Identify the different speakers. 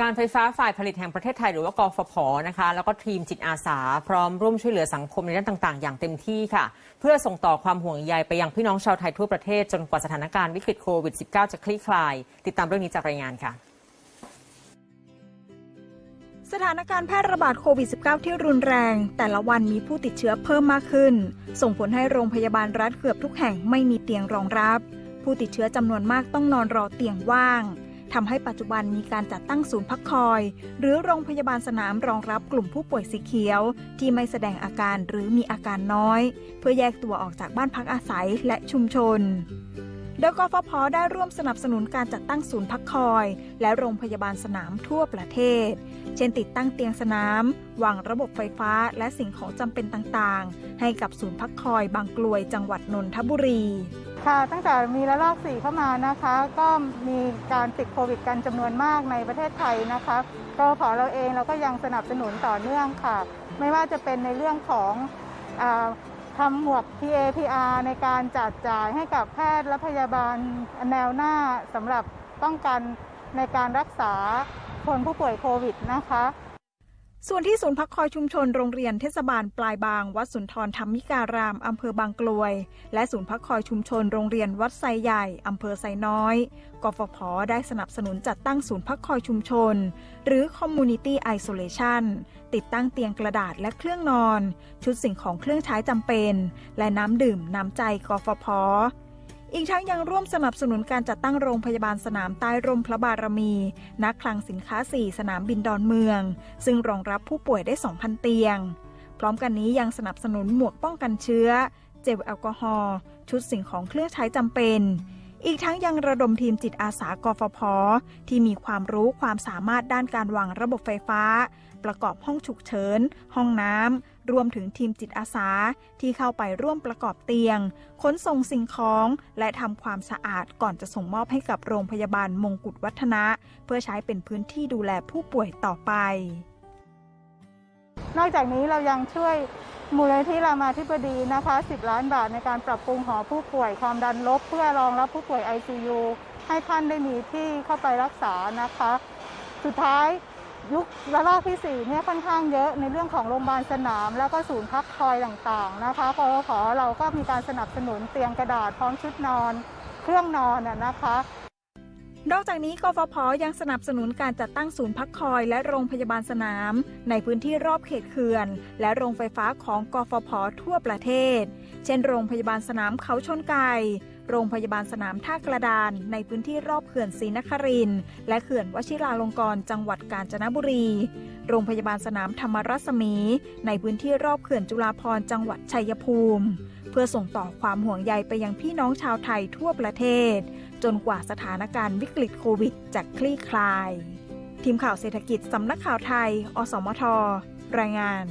Speaker 1: การไฟฟ้าฝ่ายผลิตแห่งประเทศไทยหรือว่ากฟผนะคะ แล้วก็ทีมจิตอาสา พร้อมร่วมช่วยเหลือสังคมในด้านต่าง ๆ อย่างเต็มที่ค่ะ เพื่อส่งต่อความห่วงใยไปยังพี่น้องชาวไทยทั่วประเทศ จนกว่าสถานการณ์วิกฤตโควิด -19 จะคลี่คลาย ติดตามเรื่องนี้จากรายงานค่ะ
Speaker 2: สถานการณ์แพร่ระบาดโควิด -19 ที่รุนแรง แต่ละวันมีผู้ติดเชื้อเพิ่มมากขึ้น ส่งผลให้โรงพยาบาลรัฐเกือบทุกแห่งไม่มีเตียงรองรับ ผู้ติดเชื้อจำนวนมากต้องนอนรอเตียงว่าง ทำให้ปัจจุบันมีการจัดตั้งศูนย์พักคอย หรือโรงพยาบาลสนามรองรับกลุ่มผู้ป่วยสีเขียว ที่ไม่แสดงอาการหรือมีอาการน้อย เพื่อแยกตัวออกจากบ้านพักอาศัยและชุมชน โดยกฟผได้ร่วมสนับสนุนการจัดตั้งศูนย์พักคอย และโรงพยาบาลสนามทั่วประเทศ เช่นติดตั้งเตียงสนามวางระบบไฟฟ้าและสิ่งของจำเป็นต่างๆ ให้กับศูนย์พักคอยบางกลวยจังหวัดนนทบุรี
Speaker 3: ค่ะตั้งแต่มีระลอก4เข้ามานะคะ ก็มีการติดโควิดกันจำนวนมากในประเทศไทยนะคะก็ขอเราเองเราก็ยังสนับสนุนต่อเนื่องค่ะ ไม่ว่าจะเป็นในเรื่องของ ทำหมวก PA PR ในการจัดจ่ายให้กับแพทย์และพยาบาลแนวหน้าสำหรับป้องกันในการรักษาคนผู้ป่วยโควิดนะคะ
Speaker 2: ส่วนที่ศูนย์พักคอยชุมชนโรงเรียนเทศบาลปลายบาง วัดสุนทรธรรมิการาม อำเภอบางกลวย และศูนย์พักคอยชุมชนโรงเรียนวัดไซใหญ่ อำเภอไซน้อย กฟผ ได้สนับสนุนจัดตั้งศูนย์พักคอยชุมชน หรือ Community Isolation ติดตั้งเตียงกระดาษและเครื่องนอน ชุดสิ่งของเครื่องใช้จำเป็น และน้ำดื่มน้ำใจกฟผ อีกทั้งยังร่วมสนับสนุนการจัดตั้งโรงพยาบาลสนามใต้ร่มพระบารมีณคลังสินค้า 4 สนามบินดอนเมือง ซึ่งรองรับผู้ป่วยได้ 2,000 เตียง พร้อมกันนี้ยังสนับสนุนหมวกป้องกันเชื้อ เจลแอลกอฮอล์ชุดสิ่งของเครื่องใช้จำเป็น อีกทั้งยังระดมทีมจิตอาสากฟผที่มีความรู้ความสามารถด้านการวางระบบไฟฟ้า ประกอบห้องฉุกเฉิน ห้องน้ำรวมถึงทีมจิตอาสาที่เข้าไปร่วมประกอบเตียง ขนส่งสิ่งของ และทำความสะอาดก่อนจะส่งมอบให้กับโรงพยาบาลมงกุฎวัฒนะ เพื่อใช้เป็นพื้นที่ดูแลผู้ป่วยต่อไป
Speaker 3: นอกจากนี้เรายังช่วย มูลนิธิรามาธิบดีนะคะ 10 ล้านบาทในการปรับปรุงหอผู้ป่วยความดันลบ เพื่อรองรับผู้ป่วย ICU ให้ท่านได้มีที่เข้าไปรักษานะคะ สุดท้ายยุคระลอกที่ 4 เนี่ยค่อนข้างเยอะในเรื่องของโรงพยาบาลสนาม แล้วก็ศูนย์พักคอยต่างๆนะคะพอขอเราก็มีการสนับสนุนเตียงกระดาษพร้อมชุดนอน เครื่องนอนน่ะนะคะ
Speaker 2: นอกจากนี้กฟผยังสนับสนุนการจัดตั้งศูนย์พักคอยและโรงพยาบาลสนาม ในพื้นที่รอบเขตเขื่อน และโรงไฟฟ้าของกฟผทั่วประเทศ เช่น โรงพยาบาลสนามเขาชนไก่โรงพยาบาลสนามท่ากระดาน ในพื้นที่รอบเขื่อนศรีนครินและเขื่อนวชิราลงกรณ์จังหวัดกาญจนบุรี โรงพยาบาลสนามธรรมรัศมี ในพื้นที่รอบเขื่อนจุฬาภร์จังหวัดชัยภูมิ เพื่อส่งต่อความห่วงใยไปยังพี่น้องชาวไทยทั่วประเทศ จนกว่าสถานการณ์วิกฤตโควิดจะคลี่คลาย ทีมข่าวเศรษฐกิจสำนักข่าวไทย อสมท รายงาน